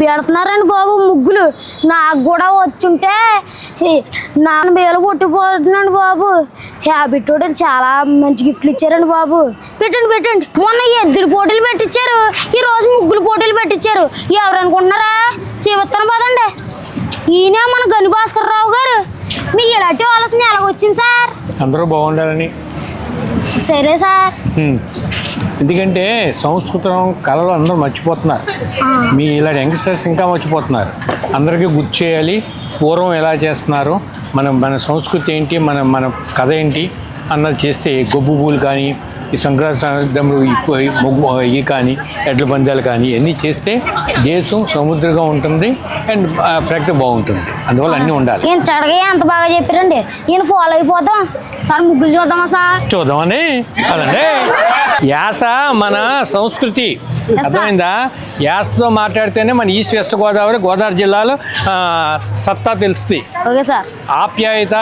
పెడుతున్నారండి బాబు ముగ్గులు. నాకు కూడా వచ్చుంటే నాన్న వేలు కొట్టిపోతున్నాడు బాబు. హ్యాబిట్ చాలా మంచి గిఫ్ట్లు ఇచ్చారండి బాబు. పెట్టండి పెట్టండి. మొన్న ఎద్దుల పోటీలు పెట్టించారు ఈ రోజు ముగ్గులు పోటీలు పెట్టించారు ఎవరు అనుకుంటున్నారా? శివత్తన పదండి. ఈయన మన గని భాస్కర్ రావు గారు. మీకు ఇలాంటి ఆలోచన ఎలాగొచ్చింది సార్. అందరూ బాగుండాలని. సరే సార్. హ్మ్. ఎందుకంటే సంస్కృతం కళలు అందరూ మర్చిపోతున్నారు. మీ ఇలాంటి యంగ్స్టర్స్ ఇంకా మర్చిపోతున్నారు. అందరికీ గుర్తు చేయాలి పూర్వం ఎలా చేస్తున్నారు మన మన సంస్కృతి ఏంటి మన మన కథ ఏంటి అన్నది చేస్తే గొబ్బు పూలు కానీ ఈ సంక్రాంతి ఈ ఈ కానీ ఎడ్ల పందాలు కానీ ఇవన్నీ చేస్తే దేశం సముద్రంగా ఉంటుంది అండ్ ప్రకృతి బాగుంటుంది. అందువల్ల అన్నీ ఉండాలి. ఈయన చడగా ఎంత బాగా చెప్పారండి? ఈయన ఫాలో అయిపోతాం. సార్ ముగ్గులు చూద్దామా సార్? చూద్దామని. అదండి యాస మన సంస్కృతి. అర్థమైందా? యాసతో మాట్లాడితేనే మన ఈస్ట్ వెస్ట్ గోదావరి గోదావరి జిల్లాలో సత్తా తెలుస్తుంది. ఓకే సార్ ఆప్యాయత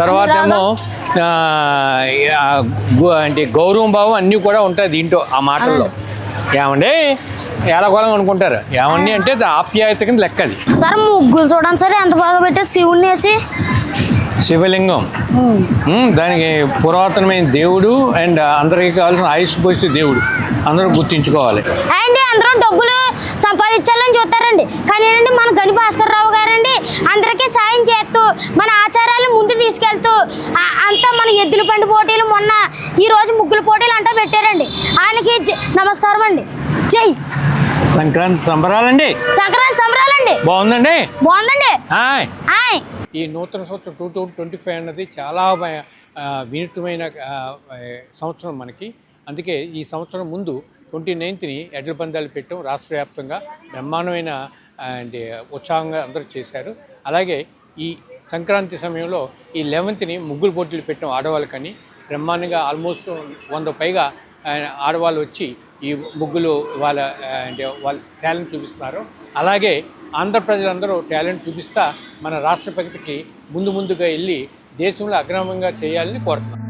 తర్వాత ఏమో అంటే గౌరవం భావం అన్నీ కూడా ఉంటాయి దీంట్లో ఆ మాటల్లో. ఏమండి? ఎలాగోలం అనుకుంటారు. ఏమండి అంటే ఆప్యాయత కింద లెక్క అది సార్ ముగ్గులు చూడండి సార్ ఎంత బాగా పెట్టారు? శివుణ్ణి వేసి శివలింగం. ఉమ్, దానికి పురాతనమైన దేవుడు అండ్ అందరికీ కావాల్సిన ఆయుష్ పోస్తే దేవుడు. అందరూ గుర్తించుకోవాలి. అండి అందరూ డబ్బులు సంపాదించాలని చూస్తారండి. కానీ ఏంటంటే మన గని భాస్కర్ రావు గారండి అందరికీ సాయం చేస్తూ మన ఆచారాలు ముందు తీసుకెళ్తూ అంతా మన ఎద్దుల పండు పోటీలు మొన్న ఈ రోజు ముగ్గుల పోటీలు అంతా పెట్టారండి. ఆయనకి నమస్కారం అండి. జై. సంక్రాంతి సంబరాలండి. సంక్రాంతి సంబరాలండి. బాగుందండి. బాగుందండి. హాయ్. ఈ నూతన సంవత్సరం టూ థౌజండ్ ట్వంటీ ఫైవ్ అన్నది చాలా మ- వినూత్నమైన సంవత్సరం మనకి. అందుకే ఈ సంవత్సరం ముందు ట్వంటీ నైన్త్ని ఎడ్ల పందాలు పెట్టడం రాష్ట్ర వ్యాప్తంగా బ్రహ్మాండమైన అండ్ ఉత్సాహంగా అందరూ చేశారు. అలాగే ఈ సంక్రాంతి సమయంలో ఈ లెవెన్త్ని ముగ్గురు పోటీలు పెట్టడం ఆడవాళ్ళకని బ్రహ్మాండంగా ఆల్మోస్ట్ వంద పైగా ఆడవాళ్ళు వచ్చి ఈ ముగ్గులు వాళ్ళ అంటే వాళ్ళ టాలెంట్ చూపిస్తున్నారు. అలాగే ఆంధ్ర ప్రజలందరూ టాలెంట్ చూపిస్తా మన రాష్ట్ర ప్రగతికి ముందు ముందుగా వెళ్ళి దేశంలో అగ్రమంగా చేయాలని కోరుతున్నాం.